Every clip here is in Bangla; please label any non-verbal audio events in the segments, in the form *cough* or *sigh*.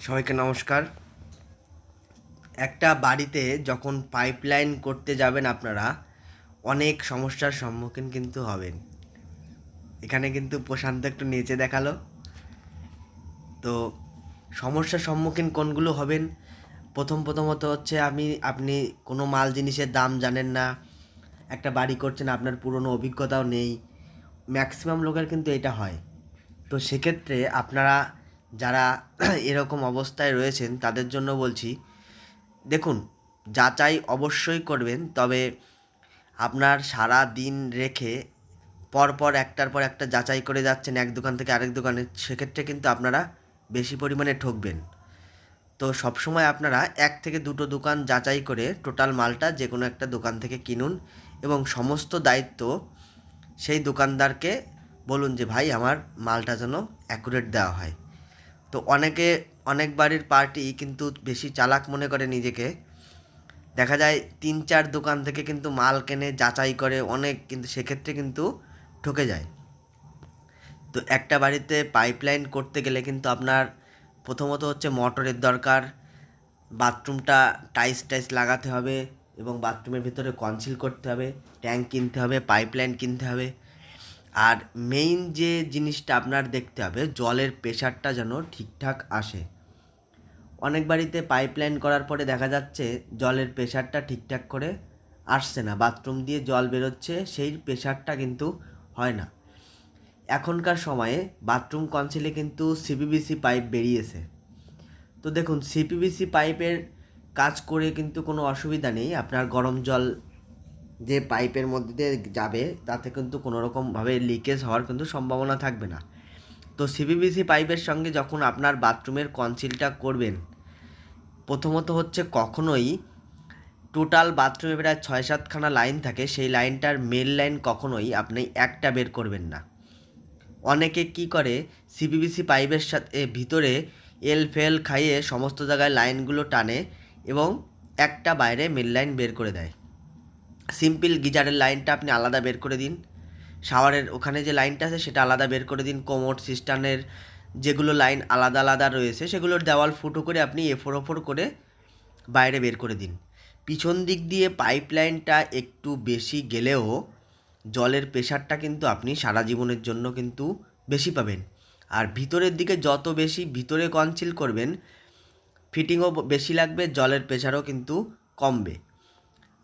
সবাইকে নমস্কার। একটা বাড়িতে যখন পাইপলাইন করতে যাবেন আপনারা, অনেক সমস্যার সম্মুখীন কিন্তু হবেন। এখানে কিন্তু প্রশান্ত একটু নেচে দেখাল। তো সমস্যার সম্মুখীন কোনগুলো হবেন? প্রথম প্রথমত হচ্ছে আমি, আপনি কোনো মাল জিনিসের দাম জানেন না, একটা বাড়ি করছেন, আপনার পুরনো অভিজ্ঞতাও নেই ম্যাক্সিমাম লোকের কিন্তু এটা হয়। তো সেক্ষেত্রে আপনারা যারা *clears throat* এরকম অবস্থায় রয়েছেন, তাদের জন্য বলছি, দেখুন, যাচাই অবশ্যই করবেন, তবে আপনার সারা দিন রেখে পরপর একটার পর একটা যাচাই করে যাচ্ছেন এক দোকান থেকে আরেক দোকানে, সেক্ষেত্রে কিন্তু আপনারা বেশি পরিমাণে ঠকবেন। তো সবসময় আপনারা এক থেকে দুটো দোকান যাচাই করে টোটাল মালটা যে কোনো একটা দোকান থেকে কিনুন এবং সমস্ত দায়িত্ব সেই দোকানদারকে বলুন যে, ভাই, আমার মালটা যেন অ্যাকুরেট দেওয়া হয়। তো অনেকে, অনেক বাড়ির পার্টি কিন্তু বেশি চালাক মনে করে নিজেকে। দেখা যায় তিন চার দোকান থেকে কিন্তু মাল কেনে, যাচাই করে, অনেক কিন্তু সেক্ষেত্রে কিন্তু ঠকে যায়। তো একটা বাড়িতে পাইপলাইন করতে গেলে কিন্তু আপনার প্রথমত হচ্ছে মোটরের দরকার, বাথরুমটা টাইস টাইস লাগাতে হবে এবং বাথরুমের ভিতরে কনসিল করতে হবে ট্যাঙ্ক কিনতে হবে পাইপলাইন কিনতে হবে। আর মেইন যে জিনিসটা আপনার দেখতে হবে, জলের প্রেশারটা যেন ঠিকঠাক আসে। অনেক বাড়িতে পাইপলাইন করার পরে দেখা যাচ্ছে জলের প্রেশারটা ঠিকঠাক করে আসছে না। বাথরুম দিয়ে জল বেরোচ্ছে, সেই প্রেশারটা কিন্তু হয় না। এখনকার সময়ে বাথরুম কনসিলে কিন্তু সিপিবিসি পাইপ বেরিয়েছে। তো দেখুন সিপিবিসি পাইপের কাজ করে কিন্তু কোনো অসুবিধা নেই। আপনার গরম জল যে পাইপের মধ্যে দিয়ে যাবে, তাতে কিন্তু কোনো রকমভাবে লিকেজ হওয়ার কিন্তু সম্ভাবনা থাকবে না। তো সিপিবিসি পাইপের সঙ্গে যখন আপনার বাথরুমের কনসিলটা করবেন, প্রথমত হচ্ছে কখনোই টোটাল বাথরুমে প্রায় ছয় সাতখানা লাইন থাকে, সেই লাইনটার মেল লাইন কখনোই আপনি একটা বের করবেন না। অনেকে কি করে সিপিবিসি পাইপের সাথে, ভিতরে এল ফেল খাইয়ে সমস্ত জায়গায় লাইনগুলো টানে এবং একটা বাইরে মেল লাইন বের করে দেয়। সিম্পল গিজারের লাইনটা আপনি আলাদা বের করে দিন। শাওয়ারের ওখানে যে লাইনটা আছে, সেটা আলাদা বের করে দিন। কোমোড সিস্টানের যেগুলো লাইন আলাদা আলাদা রয়েছে, সেগুলোর দেওয়াল ফুটো করে আপনি এফোর ওফোর করে বাইরে বের করে দিন। পিছন দিক দিয়ে পাইপ লাইনটা একটু বেশি গেলেও জলের প্রেশারটা কিন্তু আপনি সারা জীবনের জন্য কিন্তু বেশি পাবেন। আর ভিতরের দিকে যত বেশি ভিতরে কনসিল করবেন, ফিটিংও বেশি লাগবে, জলের প্রেশারও কিন্তু কমবে।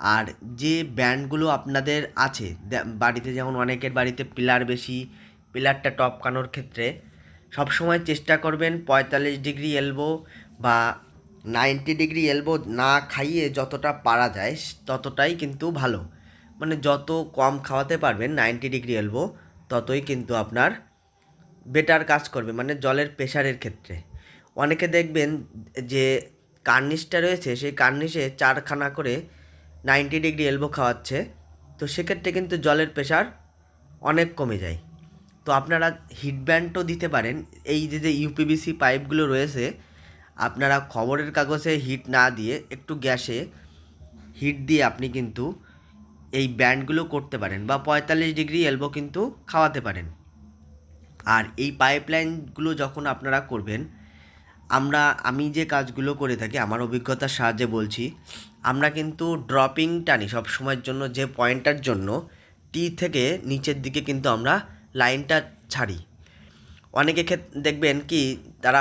আর যে ব্যান্ডগুলো আপনাদের আছে বাড়িতে যেমন অনেকের বাড়িতে পিলার বেশি, পিলারটা টপকানোর ক্ষেত্রে, সবসময় চেষ্টা করবেন পঁয়তাল্লিশ ডিগ্রি এলবো বা নাইনটি ডিগ্রি এলবো না খাইয়ে যতটা পারা যায়, ততটাই কিন্তু ভালো। মানে যত কম খাওয়াতে পারবেন নাইনটি ডিগ্রি এলবো, ততই কিন্তু আপনার বেটার কাজ করবে মানে জলের প্রেশারের ক্ষেত্রে। অনেকে দেখবেন যে কার্নিশটা রয়েছে, সেই কার্নিশে চারখানা করে নাইনটি ডিগ্রি এলবো খাওয়াচ্ছে, তো সেক্ষেত্রে কিন্তু জলের প্রেশার অনেক কমে যায়। তো আপনারা হিট ব্যান্ডও দিতে পারেন। এই যে যে ইউপিবিসি পাইপগুলো রয়েছে, আপনারা খবরের কাগজে হিট না দিয়ে, একটু গ্যাসে হিট দিয়ে আপনি কিন্তু এই ব্যান্ডগুলো করতে পারেন বা পঁয়তাল্লিশ ডিগ্রি এলবো কিন্তু খাওয়াতে পারেন। আর এই পাইপলাইনগুলো যখন আপনারা করবেন আমরা, আমি যে কাজগুলো করে থাকি, আমার অভিজ্ঞতার সাহায্যে বলছি, আমরা কিন্তু ড্রপিং টানি সব সময়ের জন্য, যে পয়েন্টটার জন্য টি থেকে নিচের দিকে কিন্তু আমরা লাইনটা ছাড়ি। অনেকে ক্ষেত, দেখবেন কি, তারা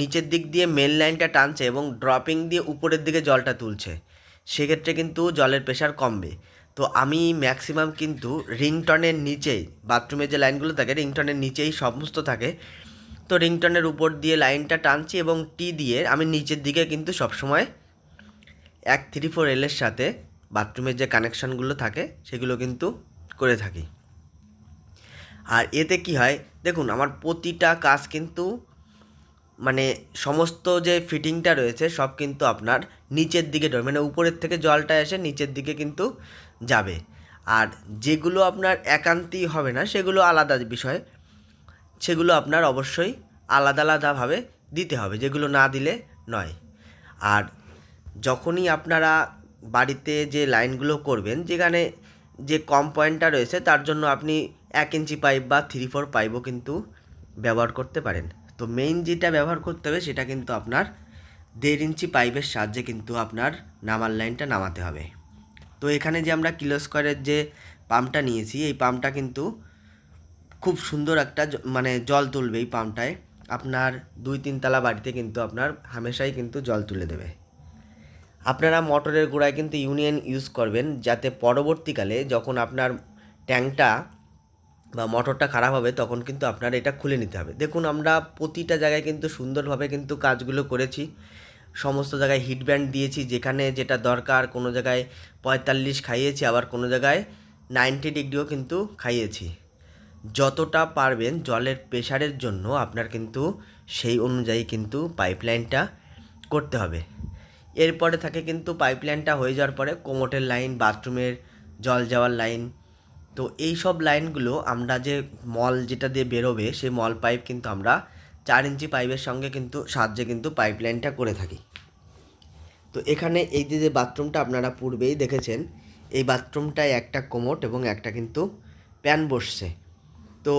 নিচের দিক দিয়ে মেন লাইনটা টানছে এবং ড্রপিং দিয়ে উপরের দিকে জলটা তুলছে। সেক্ষেত্রে কিন্তু জলের প্রেশার কমবে। তো আমি ম্যাক্সিমাম কিন্তু রিংটনের নিচেই বাথরুমের যে লাইনগুলো থাকে রিংটনের নিচেই সমস্ত থাকে। তো রিংটনের উপর দিয়ে লাইনটা টানছি এবং টি দিয়ে আমি নিচের দিকে কিন্তু সবসময় এক থ্রি ফোর এলের সাথে বাথরুমের যে কানেকশানগুলো থাকে সেগুলো কিন্তু করে থাকি। আর এতে কি হয়, দেখুন আমার প্রতিটা কাজ কিন্তু মানে সমস্ত যে ফিটিংটা রয়েছে সব কিন্তু আপনার নিচের দিকে মানে উপরের থেকে জলটা এসে নিচের দিকে কিন্তু যাবে। আর যেগুলো আপনার একান্তই হবে না সেগুলো আলাদা বিষয়। সেগুলো আপনার অবশ্যই আলাদা আলাদাভাবে দিতে হবে, যেগুলো না দিলে নয়। আর যখনই আপনারা বাড়িতে যে লাইনগুলো করবেন, যেখানে যে কম পয়েন্টটা রয়েছে, তার জন্য আপনি এক ইঞ্চি পাইপ বা থ্রি ফোর পাইপও কিন্তু ব্যবহার করতে পারেন। তো মেইন যেটা ব্যবহার করতে হবে, সেটা কিন্তু আপনার দেড় ইঞ্চি পাইপের সাহায্যে কিন্তু আপনার নামার লাইনটা নামাতে হবে। তো এখানে যে আমরা কিলো স্কোয়ারের যে পাম্পটা নিয়েছি, এই পাম্পটা কিন্তু খুব সুন্দর একটা মানে জল তুলবে এই পাম্পটায়। আপনার দুই তিনতলা বাড়িতে কিন্তু আপনার হামেশাই কিন্তু জল তুলে দেবে। আপনারা মোটরের গোড়ায় কিন্তু ইউনিয়ন ইউজ করবেন যাতে পরবর্তীকালে যখন আপনার ট্যাঙ্কটা বা মোটরটা খারাপ হবে তখন কিন্তু আপনার এটা খুলে নিতে হবে। দেখুন, আমরা প্রতিটা জায়গায় কিন্তু সুন্দরভাবে কিন্তু কাজগুলো করেছি। সমস্ত জায়গায় হিট ব্যান্ড দিয়েছি, যেখানে যেটা দরকার কোনো জায়গায় পঁয়তাল্লিশ খাইয়েছি, আবার কোনো জায়গায় নাইনটি ডিগ্রিও কিন্তু খাইয়েছি। যতটা পারবেন জলের প্রেশারের জন্য আপনার কিন্তু সেই অনুযায়ী কিন্তু পাইপলাইনটা করতে হবে। এরপরে থাকে কিন্তু পাইপলাইনটা হয়ে যাওয়ার পরে কোমোটের লাইন, বাথরুমের জল যাওয়ার লাইন। তো এই সব লাইনগুলো আমরা যে মল যেটা দিয়ে বেরোবে, সেই মল পাইপ কিন্তু আমরা চার ইঞ্চি পাইপের সঙ্গে কিন্তু সাহায্যে কিন্তু পাইপলাইনটা করে থাকি। তো এখানে এই যে যে বাথরুমটা আপনারা পূর্বেই দেখেছেন, এই বাথরুমটায় একটা কোমোট এবং একটা কিন্তু প্যান বসছে। তো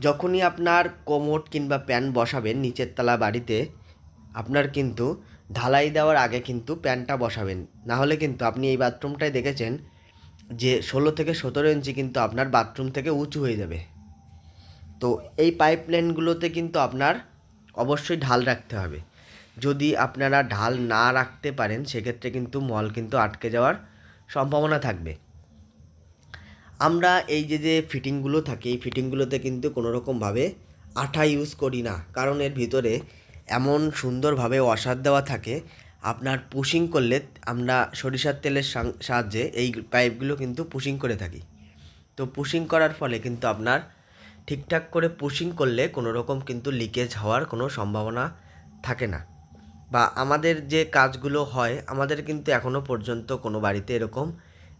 যখনই আপনার কোমোট কিংবা প্যান বসাবেন নিচের তলা বাড়িতে, আপনার কিন্তু ঢালাই দেওয়ার আগে কিন্তু প্যানটা বসাবেন। না হলে কিন্তু আপনি এই বাথরুমটায় দেখেছেন যে ষোলো থেকে সতেরো ইঞ্চি কিন্তু আপনার বাথরুম থেকে উঁচু হয়ে যাবে। তো এই পাইপ লাইনগুলোতে কিন্তু আপনার অবশ্যই ঢাল রাখতে হবে। যদি আপনারা ঢাল না রাখতে পারেন, সেক্ষেত্রে কিন্তু মল কিন্তু আটকে যাওয়ার সম্ভাবনা থাকবে। আমরা এই যে যে ফিটিংগুলো থাকে, এই ফিটিংগুলোতে কিন্তু কোনো রকমভাবে আঠা ইউজ করি না। কারণ এর ভিতরে এমন সুন্দরভাবে ওয়াশার দেওয়া থাকে, আপনার পুশিং করলে আমরা সরিষার তেলের সাহায্যে এই পাইপগুলো কিন্তু পুশিং করে থাকি। তো পুশিং করার ফলে কিন্তু আপনার ঠিকঠাক করে পুশিং করলে কোনো রকম কিন্তু লিকেজ হওয়ার কোনো সম্ভাবনা থাকে না। বা আমাদের যে কাজগুলো হয়, আমাদের কিন্তু এখনও পর্যন্ত কোনো বাড়িতে এরকম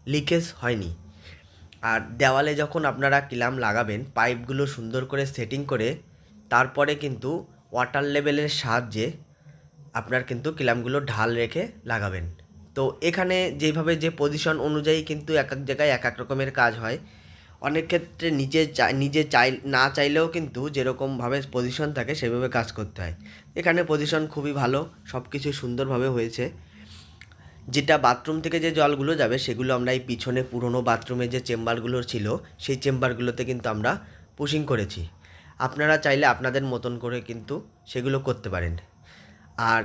লিকেজ হয়নি। আর দেওয়ালে যখন আপনারা কিলাম লাগাবেন, পাইপগুলো সুন্দর করে সেটিং করে, তারপরে কিন্তু ওয়াটার লেভেলের সাহায্যে আপনার কিন্তু কিলামগুলো ঢাল রেখে লাগাবেন। তো এখানে যেভাবে যে পজিশন অনুযায়ী কিন্তু এক এক জায়গায় এক এক রকমের কাজ হয়, অনেক ক্ষেত্রে নিজে নিজে চাই, না চাইলেও কিন্তু যেরকমভাবে পজিশন থাকে সেভাবে কাজ করতে হয়। এখানে পজিশন খুবই ভালো সব কিছু সুন্দরভাবে হয়েছে। যেটা বাথরুম থেকে যে জলগুলো যাবে, সেগুলো আমরা এই পিছনে পুরনো বাথরুমে যে চেম্বারগুলো ছিল, সেই চেম্বারগুলোতে কিন্তু আমরা পুশিং করেছি। আপনারা চাইলে আপনাদের মতন করে কিন্তু সেগুলো করতে পারেন। আর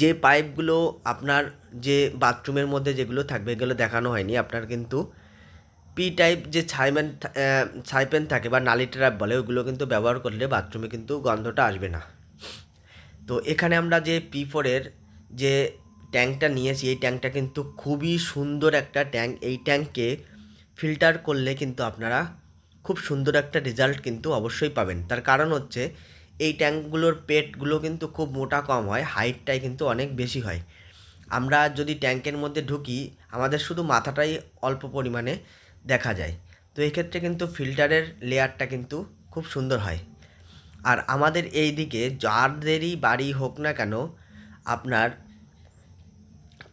যে পাইপগুলো আপনার যে বাথরুমের মধ্যে যেগুলো থাকবে, এগুলো দেখানো হয়নি, আপনার কিন্তু পি টাইপ যে ছাইম্যান ছাইপেন থাকে বা নালি ট্র্যাপ বলে, ওগুলো কিন্তু ব্যবহার করলে বাথরুমে কিন্তু গন্ধটা আসবে না। তো এখানে আমরা যে পি ফোরের যে ট্যাঙ্কটা নিয়েছি, এই ট্যাঙ্কটা কিন্তু খুবই সুন্দর একটা ট্যাঙ্ক। এই ট্যাঙ্কে ফিল্টার করলে কিন্তু আপনারা খুব সুন্দর একটা রেজাল্ট কিন্তু অবশ্যই পাবেন। তার কারণ হচ্ছে, এই ট্যাঙ্কগুলোর পেটগুলো কিন্তু খুব মোটা কম হয়, হাইটটাই কিন্তু অনেক বেশি হয়। আমরা যদি ট্যাঙ্কের মধ্যে ঢুকি, আমাদের শুধু মাথাটাই অল্প পরিমাণে দেখা যায়। তো এই ক্ষেত্রে কিন্তু ফিল্টারের লেয়ারটা কিন্তু খুব সুন্দর হয়। আর আমাদের এই দিকে যাদেরই বাড়ি হোক না কেন, আপনার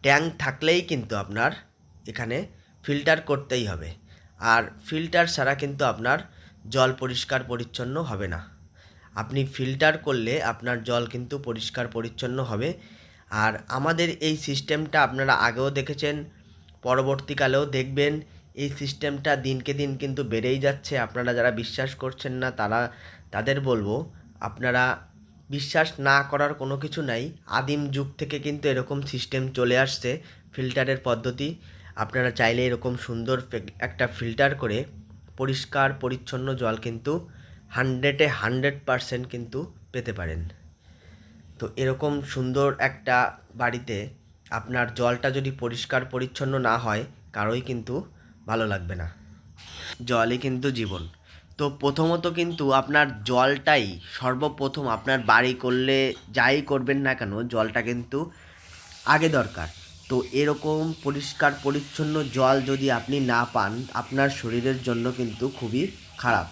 ট্যাঙ্ক থাকলেই কিন্তু আপনার এখানে ফিল্টার করতেই হবে। আর ফিল্টার ছাড়া কিন্তু আপনার জল পরিষ্কার পরিচ্ছন্ন হবে না। আপনি ফিল্টার করলে আপনার জল কিন্তু পরিষ্কার পরিচ্ছন্ন হবে। আর আমাদের এই সিস্টেমটা আপনারা আগেও দেখেছেন, পরবর্তীকালেও দেখবেন, এই সিস্টেমটা দিনকে দিন কিন্তু বেড়েই যাচ্ছে। আপনারা যারা বিশ্বাস করছেন না তারা, তাদের বলব, আপনারা বিশ্বাস না করার কোনো কিছু নাই। আদিম যুগ থেকে কিন্তু এরকম সিস্টেম চলে আসছে ফিল্টারের পদ্ধতি। আপনারা চাইলে এরকম সুন্দর একটা ফিল্টার করে পরিষ্কার, পরিচ্ছন্ন জল কিন্তু হান্ড্রেডে হান্ড্রেড পারসেন্ট কিন্তু পেতে পারেন। তো এরকম সুন্দর একটা বাড়িতে আপনার জলটা যদি পরিষ্কার, পরিচ্ছন্ন না হয়, কারোই কিন্তু ভালো লাগবে না। জলই কিন্তু জীবন। তো প্রথমত কিন্তু আপনার জলটাই সর্বপ্রথম আপনার বাড়ি করলে যাই করবেন না কেন, জলটা কিন্তু আগে দরকার। তো এরকম পরিষ্কার পরিচ্ছন্ন জল যদি আপনি না পান, আপনার শরীরের জন্য কিন্তু খুবই খারাপ।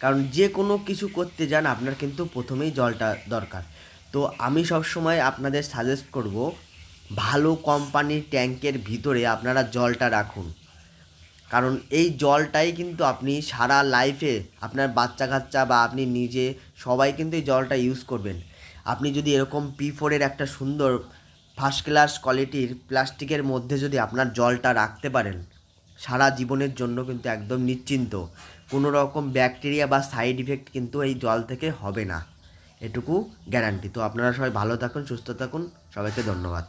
কারণ যে কোনো কিছু করতে যান, আপনার কিন্তু প্রথমেই জলটা দরকার। তো আমি সবসময় আপনাদের সাজেস্ট করব, ভালো কোম্পানির ট্যাঙ্কের ভিতরে আপনারা জলটা রাখুন। কারণ এই জলটাই কিন্তু আপনি সারা লাইফে আপনার বাচ্চা কাচ্চা বা আপনি নিজে সবাই কিন্তু এই জলটা ইউজ করবেন। আপনি যদি এরকম পি ফোরের একটা সুন্দর ফার্স্ট ক্লাস কোয়ালিটির প্লাস্টিকের মধ্যে যদি আপনার জলটা রাখতে পারেন, সারা জীবনের জন্য কিন্তু একদম নিশ্চিন্ত। কোনো রকম ব্যাকটেরিয়া বা সাইড ইফেক্ট কিন্তু এই জল থেকে হবে না। এটুকু গ্যারান্টি তো আপনারা সবাই ভালো থাকুন, সুস্থ থাকুন। সবাইকে ধন্যবাদ।